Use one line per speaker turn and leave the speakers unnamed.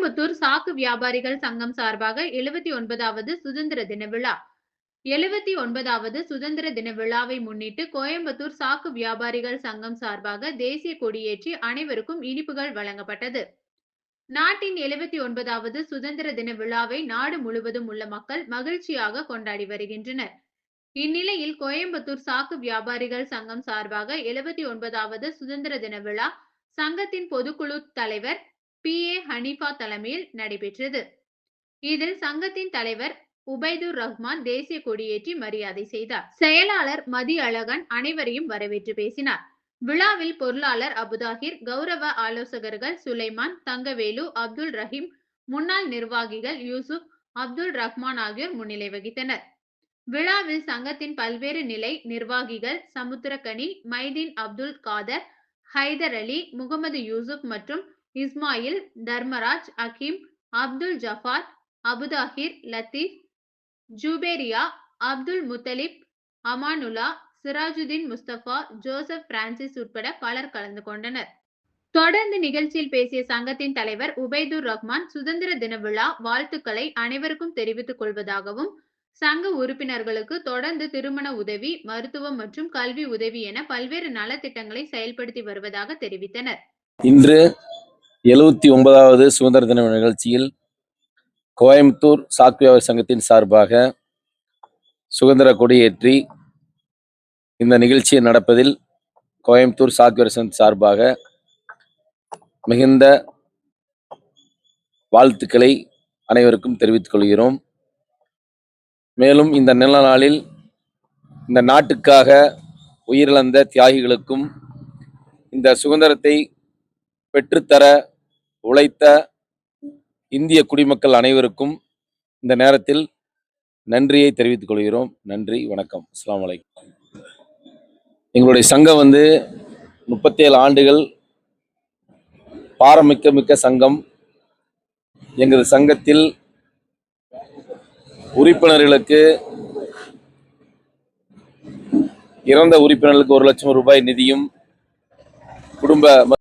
கோயம்புத்தூர் சாக்கு வியாபாரிகள் சங்கம் சார்பாக எழுபத்தி ஒன்பதாவது சுதந்திர தின விழா. எழுபத்தி ஒன்பதாவது சுதந்திர தின விழாவை முன்னிட்டு கோயம்புத்தூர் சாக்கு வியாபாரிகள் சங்கம் சார்பாக தேசிய கொடியேற்றி அனைவருக்கும் இனிப்புகள் வழங்கப்பட்டது. நாட்டின் எழுபத்தி ஒன்பதாவது சுதந்திர தின விழாவை நாடு முழுவதும் உள்ள மக்கள் மகிழ்ச்சியாக கொண்டாடி வருகின்றனர். இந்நிலையில் கோயம்புத்தூர் சாக்கு வியாபாரிகள் சங்கம் சார்பாக எழுபத்தி ஒன்பதாவது சுதந்திர தின விழா சங்கத்தின் பொதுக்குழு தலைவர் பி. ஏ. ஹனீஃபா தலைமையில் நடைபெற்றது. இதில் சங்கத்தின் தலைவர் உபைதுர் ரஹ்மான் தேசிய கொடியேற்றி மரியாதை செய்தார். செயலாளர் மதி அழகன் அனைவரையும் வரவேற்று பேசினார். விழாவில் பொருளாளர் அபுதாகிர் கௌரவ ஆலோசகர்கள் சுலைமான் தங்கவேலு அப்துல் ரஹீம் முன்னாள் நிர்வாகிகள் யூசுப் அப்துல் ரஹ்மான் ஆகியோர் முன்னிலை வகித்தனர். விழாவில் சங்கத்தின் பல்வேறு நிலை நிர்வாகிகள் சமுத்திரக்கனி மைதீன் அப்துல் காதர் ஹைதர் அலி முகமது யூசுப் மற்றும் இஸ்மாயில் தர்மராஜ் அகீம் அப்துல் ஜஃபார் அபுதாஹிர் லத்தீப் ஜூபேரியா அப்துல் முத்தலிப் அமானுல்லா சிராஜுதீன் முஸ்தபா ஜோசப் பிரான்சிஸ் உட்பட பலர் கலந்து கொண்டனர். தொடர்ந்து நிகழ்ச்சியில் பேசிய சங்கத்தின் தலைவர் உபைதுர் ரஹ்மான் சுதந்திர தின விழா வாழ்த்துக்களை அனைவருக்கும் தெரிவித்துக் கொள்வதாகவும் சங்க உறுப்பினர்களுக்கு தொடர்ந்து திருமண உதவி மருத்துவம் மற்றும் கல்வி உதவி என பல்வேறு நலத்திட்டங்களை செயல்படுத்தி வருவதாக தெரிவித்தனர்.
இன்று எழுவத்தி ஒன்பதாவது சுதந்திர தின நிகழ்ச்சியில் கோயம்புத்தூர் சாக்கு வியாபாரி சங்கத்தின் சார்பாக சுதந்திர கொடியேற்றி இந்த நிகழ்ச்சியை நடப்பதில் கோயம்புத்தூர் சாக்கு வியாபாரி சங்கத்தின் சார்பாக மிகுந்த வாழ்த்துக்களை அனைவருக்கும் தெரிவித்துக் கொள்கிறோம். மேலும் இந்த நல்ல நாளில் இந்த நாட்டுக்காக உயிரிழந்த தியாகிகளுக்கும் இந்த சுதந்திரத்தை பெற்றுத்தர உழைத்த இந்திய குடிமக்கள் அனைவருக்கும் இந்த நேரத்தில் நன்றியை தெரிவித்துக் கொள்கிறோம். நன்றி வணக்கம். அஸ்லாம் வலைக்கம் எங்களுடைய சங்கம் வந்து முப்பத்தேழு ஆண்டுகள் பாரமிக்க மிக்க சங்கம். எங்களது சங்கத்தில் உறுப்பினர்களுக்கு இறந்த உறுப்பினர்களுக்கு ஒரு லட்சம் ரூபாய் நிதியும் குடும்ப